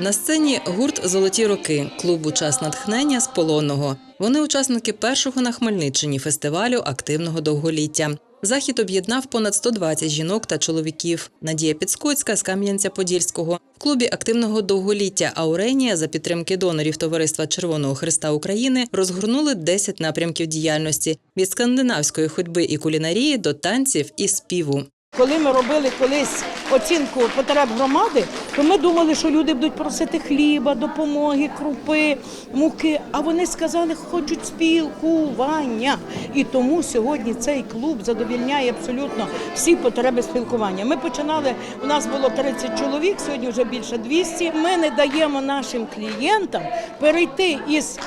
На сцені гурт Золоті роки клубу Час натхнення з полонного. Вони учасники першого на Хмельниччині фестивалю активного довголіття. Захід об'єднав понад 120 жінок та чоловіків. Надія Підскоцька з Кам'янця-Подільського в клубі активного довголіття Ауренія за підтримки донорів Товариства Червоного Христа України розгорнули 10 напрямків діяльності від скандинавської ходьби і кулінарії до танців і співу. Коли ми робили колись оцінку потреб громади, то ми думали, що люди будуть просити хліба, допомоги, крупи, муки. А вони сказали, що хочуть спілкування. І тому сьогодні цей клуб задовільняє абсолютно всі потреби спілкування. Ми починали, у нас було 30 чоловік, сьогодні вже більше 200. Ми не даємо нашим клієнтам перейти із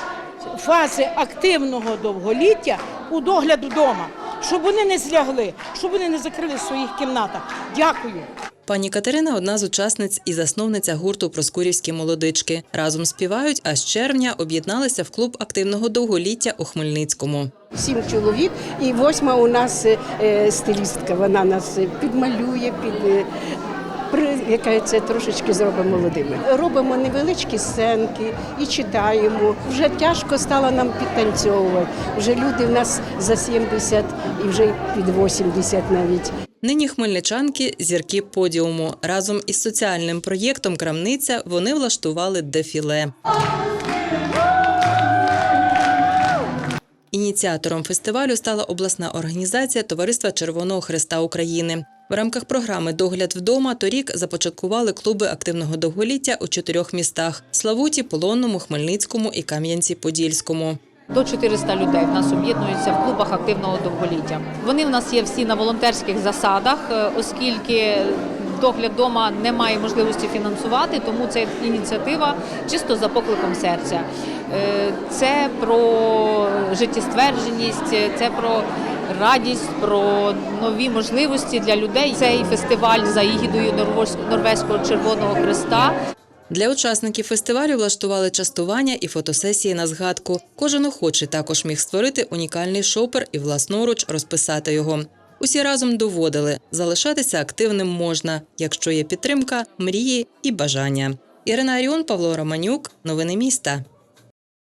фази активного довголіття у догляд вдома, щоб вони не злягли, щоб вони не закрили в своїх кімнатах. Дякую. Пані Катерина одна з учасниць і засновниця гурту Проскурівські молодички. Разом співають, а з червня об'єдналися в клуб активного довголіття у Хмельницькому. Сім чоловік, і восьма у нас е, стилістка. Вона нас е, підмалює, під е, яка це трошечки зробимо молодими. Робимо невеличкі сценки і читаємо. Вже тяжко стало нам підтанцьовувати. Вже люди в нас за 70 і вже під 80 навіть. Нині хмельничанки зірки подіуму. Разом із соціальним проєктом Крамниця вони влаштували дефіле. Ініціатором фестивалю стала обласна організація Товариства Червоного Христа України. В рамках програми Догляд вдома торік започаткували клуби активного довголіття у чотирьох містах: Славуті, Полонному, Хмельницькому і Кам'янці-Подільському. До 400 людей в нас об'єднуються в клубах активного довголіття. Вони в нас є всі на волонтерських засадах, е, оскільки догляд вдома не має можливості фінансувати, тому це ініціатива чисто за покликом серця. Е, Це про життєствердженість, це про радість, про нові можливості для людей. Цей фестиваль за Норвез- Норвезького Червоного Христа Для учасників фестивалю влаштували частування і фотосесії на згадку. Кожен охочий також міг створити унікальний шопер і власноруч розписати його. Усі разом доводили, залишатися активним можна, якщо є підтримка, мрії і бажання. Ірина Аріон, Павло Романюк. Новини міста.